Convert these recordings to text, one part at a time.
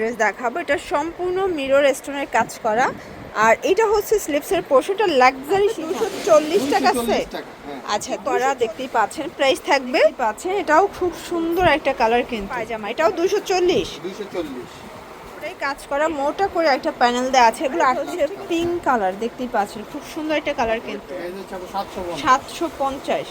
Dress দেখাবো। এটা সম্পূর্ণ মিরর স্টোনের কাজ করা। আর এটা হচ্ছে স্লিপসের পোর্শনটা লাক্সারি দুশো চল্লিশ টাকা সেট হ্যাঁ। আচ্ছা করা দেখতেই পাচ্ছেন প্রাইস থাকবে। পাচ্ছেন এটাও খুব সুন্দর একটা কালার কিন্তু। পায়জামা। এটাও দুশো চল্লিশ। দুইশো চল্লিশ। পুরোই কাজ করা। মোটা করে একটা প্যানেল দেওয়া আছে। এগুলো হচ্ছে পিঙ্ক কালার দেখতেই পাচ্ছেন। খুব সুন্দর একটা কালার কিন্তু। সাতশো পঞ্চাশ। সাতশো পঞ্চাশ।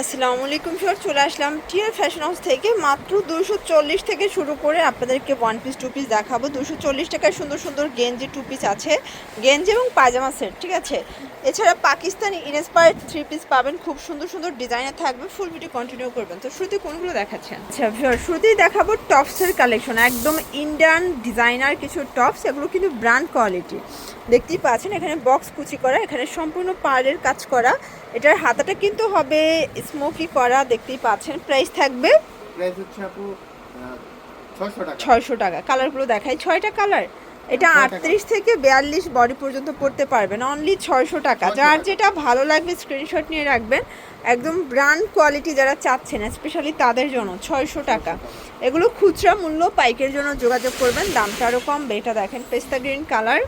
আসসালামু আলাইকুম স্যার চলে আসলাম টিয়ার ফ্যাশন হাউস থেকে, মাত্র দুশো চল্লিশ থেকে শুরু করে আপনাদেরকে ওয়ান পিস টু পিস দেখাবো। দুশো চল্লিশ টাকায় সুন্দর সুন্দর গেঞ্জি টু পিস আছে। গেঞ্জি এবং পায়জামা সেট ঠিক আছে? এছাড়া পাকিস্তানি ইনস্পায়ার্ড থ্রি পিস পাবেন। খুব সুন্দর সুন্দর ডিজাইনের থাকবে। ফুল ভিডিও কন্টিনিউ করবেন। তো শুরুতে কোনগুলো দেখাচ্ছেন? আচ্ছা ভিউয়ার শুরুতেই দেখাবো টপসের কালেকশন একদম ইন্ডিয়ান ডিজাইনার কিছু টপস এগুলো কিন্তু ব্র্যান্ড কোয়ালিটি দেখতেই পাচ্ছেন এখানে বক্স কুচি করা এখানে সম্পূর্ণ পাড়ের কাজ করা। এটার হাতাটা কিন্তু হবে স্মোকি করা দেখতেই পাচ্ছেন। প্রাইস থাকবে প্রাইস হচ্ছে আপু ছয়শো টাকা। ছয়শো টাকা। কালারগুলো দেখাই ছয়টা কালার এটা আটত্রিশ থেকে বিয়াল্লিশ বডি পর্যন্ত পড়তে পারবেন অনলি ছয়শো টাকা। যার যেটা ভালো লাগবে স্ক্রিনশট নিয়ে রাখবেন। একদম ব্র্যান্ড কোয়ালিটি যারা চাচ্ছেন স্পেশালি তাদের জন্য ছয়শো টাকা। এগুলো খুচরা মূল্য পাইকের জন্য যোগাযোগ করবেন দামটা আরও কমবে। এটা দেখেন পেস্তা গ্রিন কালার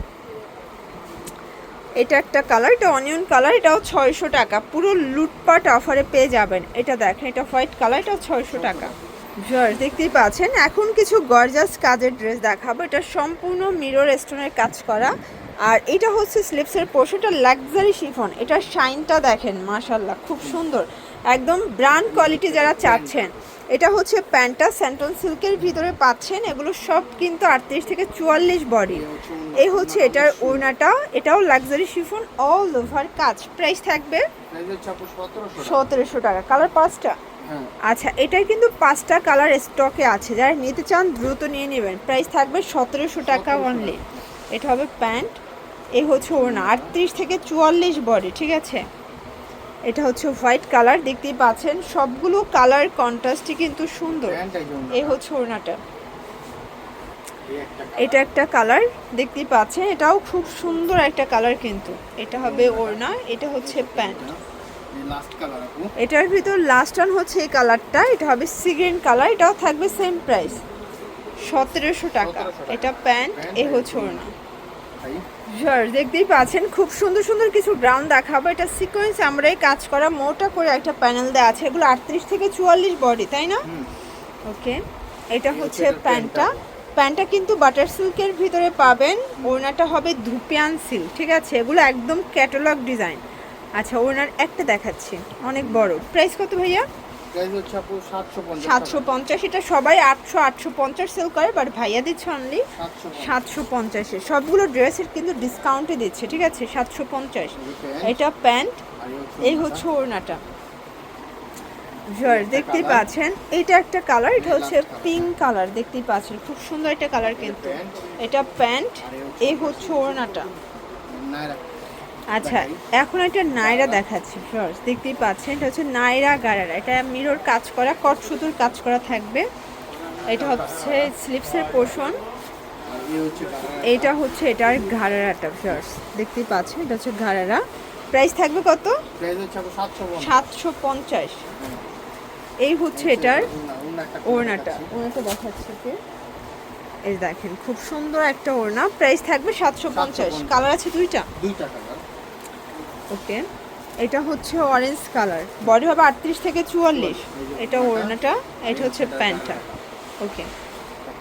এটা একটা কালার, এটা অনিয়ন কালার, এটাও ছয়শো টাকা। পুরো লুটপাট অফারে পেয়ে যাবেন। এটা দেখেন, এটা হোয়াইট কালার, এটাও ছয়শো টাকা। জর্জ দেখতেই পাচ্ছেন, এখন কিছু গর্জাস কাজের ড্রেস দেখাবো। এটা সম্পূর্ণ মিরর স্টোনের কাজ করা। আর এটা হচ্ছে স্লিপসের পোর্শনটা লাক্সারি শিফন এটা শাইনটা দেখেন মাশাল্লাহ খুব সুন্দর। একদম ব্র্যান্ড কোয়ালিটি যারা চাচ্ছেন এটা হচ্ছে প্যান্টটা স্যান্টন সিল্কের ভিতরে পাচ্ছেন এগুলো সব কিন্তু আটত্রিশ থেকে চুয়াল্লিশ বডি। এই হচ্ছে এটার ওড়নাটা এটাও লাক্সারি শিফন অল ওভার কাজ প্রাইস থাকবে সতেরোশো টাকা। কালার পাঁচটা? হ্যাঁ। আচ্ছা এটার কিন্তু পাঁচটা কালার স্টকে আছে যারা নিতে চান দ্রুত নিয়ে নেবেন। প্রাইস থাকবে সতেরোশো টাকা 1700 অনলি এটা হবে প্যান্ট এ হচ্ছে ওড়না আটত্রিশ থেকে চুয়াল্লিশ বডি ঠিক আছে? এটা হচ্ছে হোয়াইট কালার দেখতেই পাচ্ছেন। সবগুলো কালার কন্ট্রাস্টই কিন্তু সুন্দর। এই হচ্ছে ওড়নাটা। এটা একটা কালার দেখতেই পাচ্ছেন। এটাও খুব সুন্দর একটা কালার কিন্তু। এটা হবে ওড়না এটা হচ্ছে প্যান্ট। এটার ভিতর লাস্ট ওয়ান হচ্ছে এই কালারটা। এটা হবে সিগ্রিন কালার এটাও থাকবে সেম প্রাইস সতেরোশো টাকা। এটা প্যান্ট এ হচ্ছে ওড়না। জর দেখতেই পাচ্ছেন খুব সুন্দর সুন্দর কিছু ব্রাউন দেখাবো। এটা সিকোয়েন্স আমরাই কাজ করা মোটা করে একটা প্যানেল দেওয়া আছে। এগুলো আটত্রিশ থেকে চুয়াল্লিশ বডি তাই না? ওকে এটা হচ্ছে প্যান্টটা প্যান্টটা কিন্তু বাটার সিল্কের ভিতরে পাবেন। ওড়নাটা হবে ধুপিয়ান সিল্ক ঠিক আছে? এগুলো একদম ক্যাটালগ ডিজাইন আচ্ছা ওড়নার একটা দেখাচ্ছি অনেক বড়। প্রাইস কত ভাইয়া? সাতশো পঞ্চাশ এটা সবাই আটশো আটশো পঞ্চাশ সেল করে বাট ভাইয়া দিচ্ছে অনলি সাতশো পঞ্চাশে। সবগুলো ড্রেসের কিন্তু ডিসকাউন্টে দিচ্ছে ঠিক আছে? সাতশো পঞ্চাশ। এটা প্যান্ট এই হচ্ছে ওড়নাটা। দেখতেই পাচ্ছেন? এটা একটা কালার এটা হচ্ছে পিঙ্ক কালার দেখতেই পাচ্ছেন? খুব সুন্দর একটা কালার কিন্তু। এটা প্যান্ট এই হচ্ছে ওড়নাটা। আচ্ছা এখন একটা নাইরা দেখাচ্ছি ফার্স্ট দেখতেই পাচ্ছেন এটা হচ্ছে নাইরা গারারা এটা মিরর কাজ করা কট সুতোর কাজ করা থাকবে। এটা হচ্ছে স্লিপসের পোর্শন এই হচ্ছে এটার ঘাড়ারাটা ফার্স্ট দেখতেই পাচ্ছেন এটা হচ্ছে ঘাড়ারা প্রাইস থাকবে কত? সাতশো পঞ্চাশ। এই হচ্ছে এটার ওড়না- ওড়না ওড়নাটা। দেখাচ্ছি। ওড়নাটা দেখাচ্ছে কি এই দেখেন খুব সুন্দর একটা ওড়না। প্রাইস থাকবে সাতশো পঞ্চাশ। কালার আছে দুইটা? দুইটা ওকে। এটা হচ্ছে অরেঞ্জ কালার বডি হবে আটত্রিশ থেকে চুয়াল্লিশ। এটা ওড়নাটা এটা হচ্ছে প্যান্টটা। ওকে।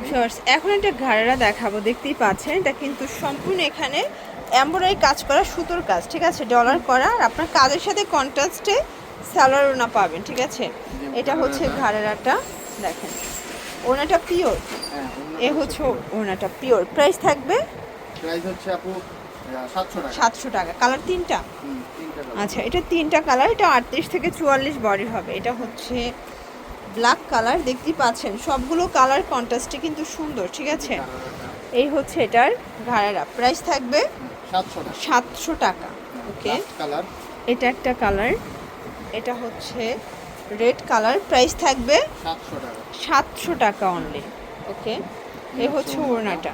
শর্টস এখন একটা ঘাড়া দেখাবো দেখতেই পাচ্ছেন? এটা কিন্তু সম্পূর্ণ এখানে এমব্রয়ডারি কাজ করা সুতোর কাজ ঠিক আছে? ডলার করা। আর আপনার কাজের সাথে কন্ট্রাস্টে স্যালোয়ার ওনা পাবেন ঠিক আছে? এটা হচ্ছে ঘাড়াটা দেখেন। ওনাটা পিওর হ্যাঁ এ হচ্ছে ওনাটা পিওর প্রাইস থাকবে? প্রাইস হচ্ছে আপু সাতশো টাকা। কালার তিনটা। আচ্ছা এটা তিনটা কালার এটা আটত্রিশ থেকে চুয়াল্লিশ বডি হবে। এটা হচ্ছে ব্ল্যাক কালার দেখতেই পাচ্ছেন। সবগুলো কালার কন্ট্রাস্টে কিন্তু সুন্দর ঠিক আছে? এই হচ্ছে এটার ঘাড়ারা প্রাইস থাকবে সাতশো টাকা। ওকে? কালার। এটা একটা কালার এটা হচ্ছে রেড কালার। প্রাইস থাকবে সাতশো টাকা। Only okay? এই হচ্ছে ওড়নাটা।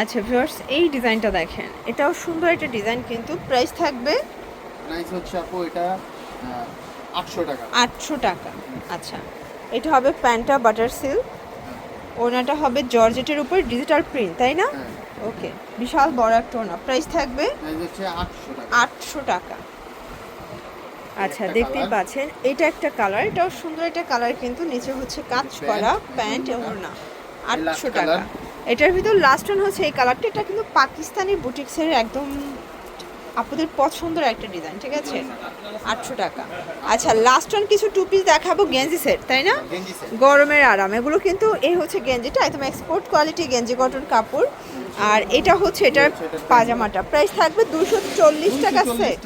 আচ্ছা ভিউয়ার্স এই ডিজাইনটা দেখেন। এটাও সুন্দর একটা ডিজাইন কিন্তু প্রাইস থাকবে প্রাইস হচ্ছে আপু এটা আটশো টাকা। আটশো টাকা। আচ্ছা এটা হবে প্যান্টা বাটার সিল্ক ওনাটা হবে জর্জেটের উপর ডিজিটাল প্রিন্ট তাই না? হ্যাঁ। ওকে বিশাল বড় একটা ওনা। প্রাইস থাকবে আটশো টাকা। আচ্ছা দেখতেই পাচ্ছেন এটা একটা কালার এটাও সুন্দর একটা কালার কিন্তু নিচে হচ্ছে কাজ করা প্যান্ট এবং না আটশো টাকা। এটার ভিতর লাস্ট ওয়ান হচ্ছে এই কালারটা এটা কিন্তু পাকিস্তানি বুটিক্সের একদম আপনাদের পছন্দের একটা ডিজাইন ঠিক আছে? আটশো টাকা। আচ্ছা লাস্ট ওয়ান কিছু টু পিস দেখাবো গেঞ্জি সেট তাই না? গরমের আরাম। এগুলো কিন্তু এই হচ্ছে গেঞ্জিটা একদম এক্সপোর্ট কোয়ালিটি গেঞ্জি কটন কাপড়। আর এটা হচ্ছে এটার পাজামাটা। প্রাইস থাকবে দুশো চল্লিশ টাকা সেট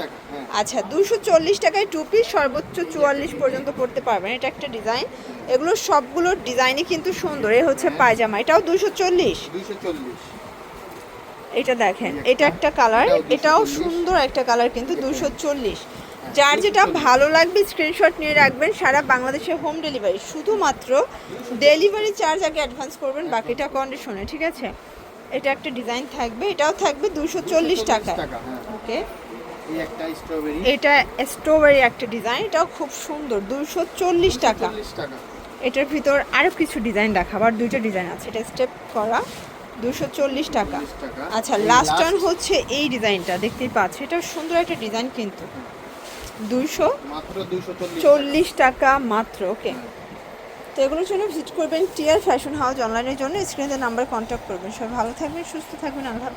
আচ্ছা দুশো চল্লিশ টাকায় টু পিস সর্বোচ্চ চুয়াল্লিশ পর্যন্ত পড়তে পারবেন। এটা একটা ডিজাইন এগুলো সবগুলোর ডিজাইনই কিন্তু সুন্দর। এ হচ্ছে পায়জামা। এটাও দুশো চল্লিশ? এটা দেখেন এটা একটা কালার এটাও সুন্দর একটা কালার কিন্তু দুশো চল্লিশ। যার যেটা ভালো লাগবে স্ক্রিনশট নিয়ে রাখবেন। সারা বাংলাদেশে হোম ডেলিভারি শুধুমাত্র ডেলিভারি চার্জ আগে অ্যাডভান্স করবেন বাকিটা কন্ডিশনে ঠিক আছে? এটা একটা ডিজাইন থাকবে এটাও থাকবে দুশো চল্লিশ টাকা হ্যাঁ। ওকে স্ট্রবেরি এটা স্ট্রবেরি একটা ডিজাইন এটাও খুব সুন্দর দুশো চল্লিশ টাকা। এটার ভিতর আরও কিছু ডিজাইন দেখাবো আর দুইটা ডিজাইন আছে এটা স্টেপ করা দুশো চল্লিশ টাকা। আচ্ছা লাস্ট ওয়ান হচ্ছে এই ডিজাইনটা দেখতেই পাচ্ছি এটা সুন্দর একটা ডিজাইন কিন্তু। দুইশো চল্লিশ টাকা। মাত্র ওকে তো এগুলোর জন্য ভিজিট করবেন টিয়ার ফ্যাশন হাউস অনলাইনের জন্য স্ক্রিনে নাম্বার কন্ট্যাক্ট করবেন। সবাই ভালো থাকবেন সুস্থ থাকবেন আল্লাহ।